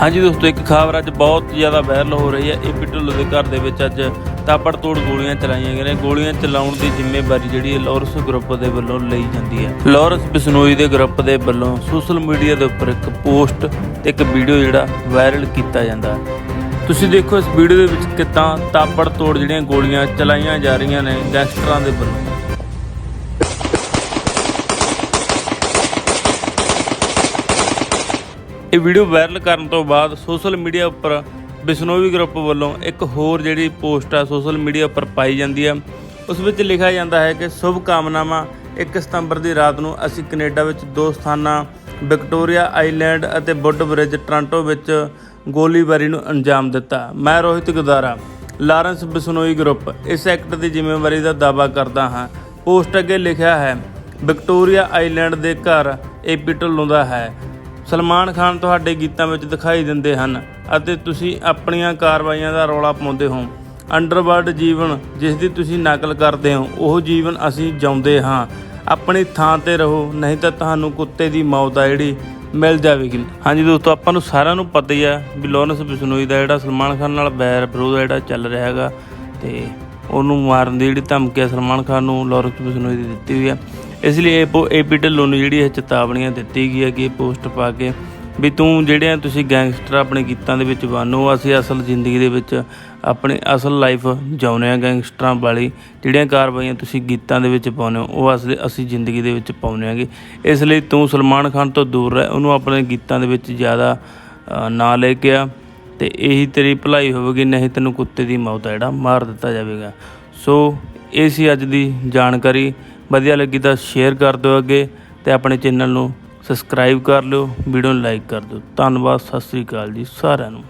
ਹਾਂਜੀ ਦੋਸਤੋ, ਇੱਕ ਖਬਰ ਅੱਜ ਬਹੁਤ ਜ਼ਿਆਦਾ ਵਾਇਰਲ ਹੋ ਰਹੀ ਹੈ। ਏਪੀ ਢਿੱਲੋਂ ਦੇ ਘਰ ਦੇ ਵਿੱਚ ਅੱਜ ਤਾਬੜਤੋੜ ਗੋਲੀਆਂ ਚਲਾਈਆਂ ਗਈਆਂ ਨੇ। ਗੋਲੀਆਂ ਚਲਾਉਣ ਦੀ ਜ਼ਿੰਮੇਵਾਰੀ ਜਿਹੜੀ ਹੈ ਲਾਰੈਂਸ ਗਰੁੱਪ ਦੇ ਵੱਲੋਂ ਲਈ ਜਾਂਦੀ ਹੈ। ਲਾਰੈਂਸ ਬਿਸ਼ਨੋਈ ਦੇ ਗਰੁੱਪ ਦੇ ਵੱਲੋਂ ਸੋਸ਼ਲ ਮੀਡੀਆ ਦੇ ਉੱਪਰ ਇੱਕ ਪੋਸਟ ਤੇ ਇੱਕ ਵੀਡੀਓ ਜਿਹੜਾ ਵਾਇਰਲ ਕੀਤਾ ਜਾਂਦਾ ਤੁਸੀਂ ਦੇਖੋ ਇਸ ਵੀਡੀਓ ਦੇ ਵਿੱਚ ਕਿੱਦਾਂ ਤਾਬੜਤੋੜ ਜਿਹੜੀਆਂ ਗੋਲੀਆਂ ਚਲਾਈਆਂ ਜਾ ਰਹੀਆਂ ਨੇ ਗੈਂਗਸਟਰਾਂ ਦੇ ਵੱਲੋਂ। ਇਹ ਵੀਡੀਓ ਵਾਇਰਲ ਕਰਨ ਤੋਂ ਬਾਅਦ ਸੋਸ਼ਲ ਮੀਡੀਆ ਉੱਪਰ ਬਿਸ਼ਨੋਈ ਗਰੁੱਪ ਵੱਲੋਂ ਇੱਕ ਹੋਰ ਜਿਹੜੀ ਪੋਸਟ ਆ ਸੋਸ਼ਲ ਮੀਡੀਆ ਉੱਪਰ ਪਾਈ ਜਾਂਦੀ ਹੈ ਉਸ ਵਿੱਚ ਲਿਖਿਆ ਜਾਂਦਾ ਹੈ ਕਿ ਸ਼ੁਭ ਕਾਮਨਾਵਾਂ 1 ਸਤੰਬਰ ਦੀ ਰਾਤ ਨੂੰ ਅਸੀਂ ਕੈਨੇਡਾ ਵਿੱਚ ਦੋ ਸਥਾਨਾਂ, ਵਿਕਟੋਰੀਆ ਆਈਲੈਂਡ ਅਤੇ ਵੁੱਡ ਬ੍ਰਿਜ ਟ੍ਰਾਂਟੋ ਵਿੱਚ ਗੋਲੀਬਾਰੀ ਨੂੰ ਅੰਜਾਮ ਦਿੱਤਾ। ਮੈਂ ਰੋਹਿਤ ਗੁਦਾਰਾ ਲਾਰੈਂਸ ਬਿਸ਼ਨੋਈ ਗਰੁੱਪ। ਇਸ ਐਕਟ ਦੀ ਜ਼ਿੰਮੇਵਾਰੀ ਦਾ ਦਾਅਵਾ ਕਰਦਾ ਹਾਂ। ਪੋਸਟ ਅੱਗੇ ਲਿਖਿਆ ਹੈ, ਵਿਕਟੋਰੀਆ ਆਈਲੈਂਡ ਦੇ ਘਰ ਏਪੀ ਢਿੱਲੋਂ ਦਾ ਹੈ। ਸਲਮਾਨ ਖਾਨ ਤੁਹਾਡੇ ਗੀਤਾਂ ਵਿੱਚ ਦਿਖਾਈ ਦਿੰਦੇ ਹਨ ਅਤੇ ਤੁਸੀਂ ਆਪਣੀਆਂ ਕਾਰਵਾਈਆਂ ਦਾ ਰੌਲਾ ਪਾਉਂਦੇ ਹੋ। ਅੰਡਰਵਰਲਡ ਜੀਵਨ ਜਿਸ ਦੀ ਤੁਸੀਂ ਨਕਲ ਕਰਦੇ ਹੋ, ਉਹ ਜੀਵਨ ਅਸੀਂ ਜਿਉਂਦੇ ਹਾਂ। ਆਪਣੀ ਥਾਂ ਤੇ ਰਹੋ, ਨਹੀਂ ਤਾਂ ਤੁਹਾਨੂੰ ਕੁੱਤੇ ਦੀ ਮੌਤ ਆ ਜਿਹੜੀ ਮਿਲ ਜਾਵੇਗੀ। ਹਾਂਜੀ ਦੋਸਤੋ, ਆਪਾਂ ਨੂੰ ਸਾਰਿਆਂ ਨੂੰ ਪਤਾ ਹੀ ਆ ਵੀ ਲੋਰੈਂਸ ਬਿਸ਼ਨੋਈ ਦਾ ਜਿਹੜਾ ਸਲਮਾਨ ਖਾਨ ਨਾਲ ਬੈਰ ਵਿਰੋਧ ਜਿਹੜਾ ਚੱਲ ਰਿਹਾ ਹੈਗਾ ਤੇ ਉਹਨੂੰ ਮਾਰਨ ਦੀ ਜਿਹੜੀ ਧਮਕੀ ਆ ਸਲਮਾਨ ਖਾਨ ਨੂੰ ਲੋਰੈਂਸ ਬਿਸ਼ਨੋਈ ਦੀ ਦਿੱਤੀ ਹੋਈ ਆ। ਇਸ ਲਈ ਇਹ ਏਪੀ ਢਿੱਲੋਂ ਨੂੰ ਜਿਹੜੀ ਇਹ ਚੇਤਾਵਨੀਆਂ ਦਿੱਤੀ ਗਈ ਹੈ ਕਿ ਇਹ ਪੋਸਟ ਪਾ ਕੇ ਵੀ ਤੂੰ ਜਿਹੜੇ ਤੁਸੀਂ ਗੈਂਗਸਟਰ ਆਪਣੇ ਗੀਤਾਂ ਦੇ ਵਿੱਚ ਬਾਨੋ ਅਸੀਂ ਅਸਲ ਜ਼ਿੰਦਗੀ ਦੇ ਵਿੱਚ ਆਪਣੇ ਅਸਲ ਲਾਈਫ ਜਿਉਂਦੇ ਆ ਗੈਂਗਸਟਰਾਂ ਵਾਲੀ। ਜਿਹੜੀਆਂ ਕਾਰਵਾਈਆਂ ਤੁਸੀਂ ਗੀਤਾਂ ਦੇ ਵਿੱਚ ਪਾਉਂਦੇ ਹੋ ਉਹ ਅਸੀਂ ਅਸੀਂ ਜ਼ਿੰਦਗੀ ਦੇ ਵਿੱਚ ਪਾਉਂਦੇ ਆਂਗੇ ਇਸ ਲਈ ਤੂੰ ਸਲਮਾਨ ਖਾਨ ਤੋਂ ਦੂਰ ਰਹਿ ਉਹਨੂੰ ਆਪਣੇ ਗੀਤਾਂ ਦੇ ਵਿੱਚ ਜ਼ਿਆਦਾ ਅ, ਨਾ ਲੈ ਕੇ ਆ ਤੇ ਇਹੀ ਤੇਰੀ ਭਲਾਈ ਹੋਵੇਗੀ ਨਹੀਂ ਤੈਨੂੰ ਕੁੱਤੇ ਦੀ ਮੌਤ ਆ ਜਿਹੜਾ ਮਾਰ ਦਿੱਤਾ ਜਾਵੇਗਾ। ਸੋ ਇਹ ਸੀ ਅੱਜ ਦੀ ਜਾਣਕਾਰੀ। ਵਧੀਆ ਲੱਗੀ ਤਾਂ ਸ਼ੇਅਰ ਕਰ ਦਿਓ ਅੱਗੇ ਤੇ ਆਪਣੇ ਚੈਨਲ ਨੂੰ ਸਬਸਕ੍ਰਾਈਬ ਕਰ ਲਿਓ ਵੀਡੀਓ ਨੂੰ ਲਾਈਕ ਕਰ ਦਿਓ। ਧੰਨਵਾਦ, ਸਤਿ ਸ੍ਰੀ ਅਕਾਲ ਜੀ ਸਾਰਿਆਂ ਨੂੰ।